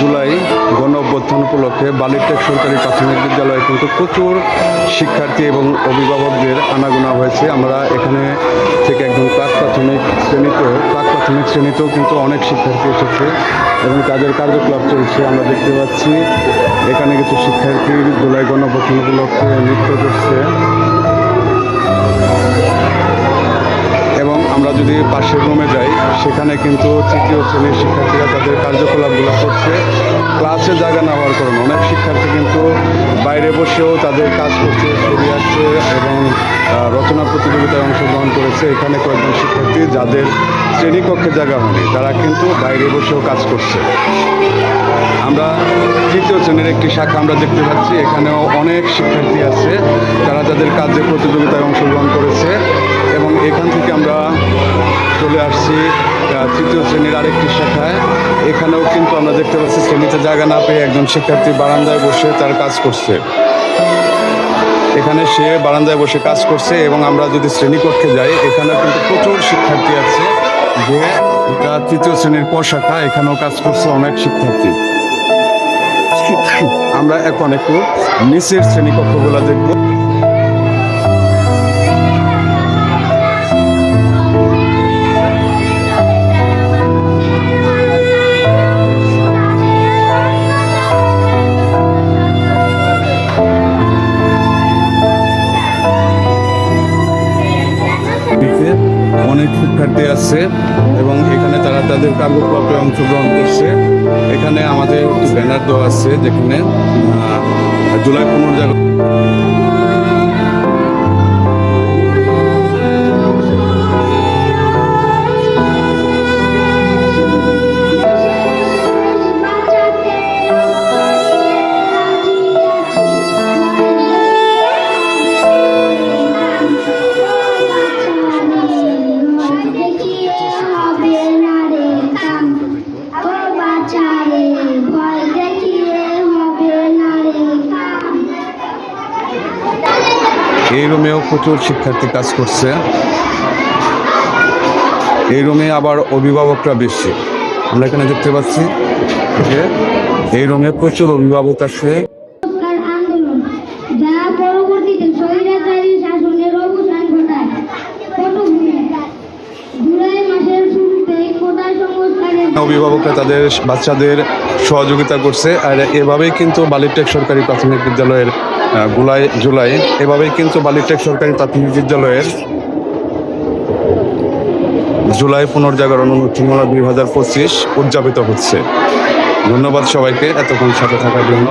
জুলাই গণ অভ্যুত্থান উপলক্ষে বালিটেক সরকারি প্রাথমিক বিদ্যালয়ে কিন্তু প্রচুর শিক্ষার্থী এবং অভিভাবকদের আনাগোনা হয়েছে। আমরা এখানে থেকে একদম প্রাক প্রাথমিক শ্রেণীতেও প্রাক প্রাথমিক শ্রেণীতেও কিন্তু অনেক শিক্ষার্থী এসেছে এবং তাদের কার্যকলাপ চলছে। আমরা দেখতে পাচ্ছি, এখানে কিছু শিক্ষার্থী জুলাই গণ অভ্যুত্থান উপলক্ষে নৃত্য করছে। এবং আমরা যদি পাশের রুমে যাই, সেখানে কিন্তু তৃতীয় শ্রেণির শিক্ষার্থীরা তাদের কার্যকলাপগুলো করছে। ক্লাসে জায়গা না হওয়ার কারণে অনেক শিক্ষার্থী কিন্তু বাইরে বসেও তাদের কাজ করছে ছবি আঁকছে এবং রচনা প্রতিযোগিতায় অংশগ্রহণ করেছে এখানে কয়েকজন শিক্ষার্থী যাদের শ্রেণীকক্ষে জায়গা হয়নি। তারা কিন্তু বাইরে বসেও কাজ করছে। আমরা তৃতীয় শ্রেণির একটি শাখা আমরা দেখতে পাচ্ছি। এখানেও অনেক শিক্ষার্থী আছে। তারা তাদের কাজে প্রতিযোগিতায় অংশগ্রহণ করেছে এবং এখান থেকে আমরা চলে আসছি তৃতীয় শ্রেণির আরেকটি শাখায়। এখানেও কিন্তু আমরা দেখতে পাচ্ছি শ্রেণীতে জায়গা না পেয়ে একজন শিক্ষার্থী বারান্দায় বসে তার কাজ করছে। এখানে সে বারান্দায় বসে কাজ করছে এবং আমরা যদি শ্রেণীকক্ষে যাই এখানে কিন্তু প্রচুর শিক্ষার্থী আছে যে তার তৃতীয় শ্রেণির ক শাখা, এখানেও কাজ করছে অনেক শিক্ষার্থী। আমরা এখন একটু নিচের শ্রেণীকক্ষগুলো দেখব। শিক্ষার্থী আসছে এবং এখানে তারা তাদের কার্যকলাপে অংশগ্রহণ করছে। এখানে আমাদের একটি ব্যানার দেওয়া আছে যেখানে জুলাই পুনর্জাগরণ এই রুমেও প্রচুর শিক্ষার্থী কাজ করছে। এই রুমে আবার অভিভাবকরা বেশি। আমরা এখানে দেখতে পাচ্ছি যে এই রুমে প্রচুর অভিভাবক সংস্কারের অভিভাবকরা তাদের বাচ্চাদের সহযোগিতা করছে আর এভাবেই কিন্তু বালিটেক সরকারি প্রাথমিক বিদ্যালয়ের গুলাই, জুলাই। এভাবেই কিন্তু বালিটেক সরকারি প্রাথমিক বিদ্যালয়ের জুলাই পুনর্জাগরণ অনুষ্ঠান দুই হাজার পঁচিশ উদযাপিত হচ্ছে। ধন্যবাদ সবাইকে এতক্ষণ সাথে থাকার জন্য।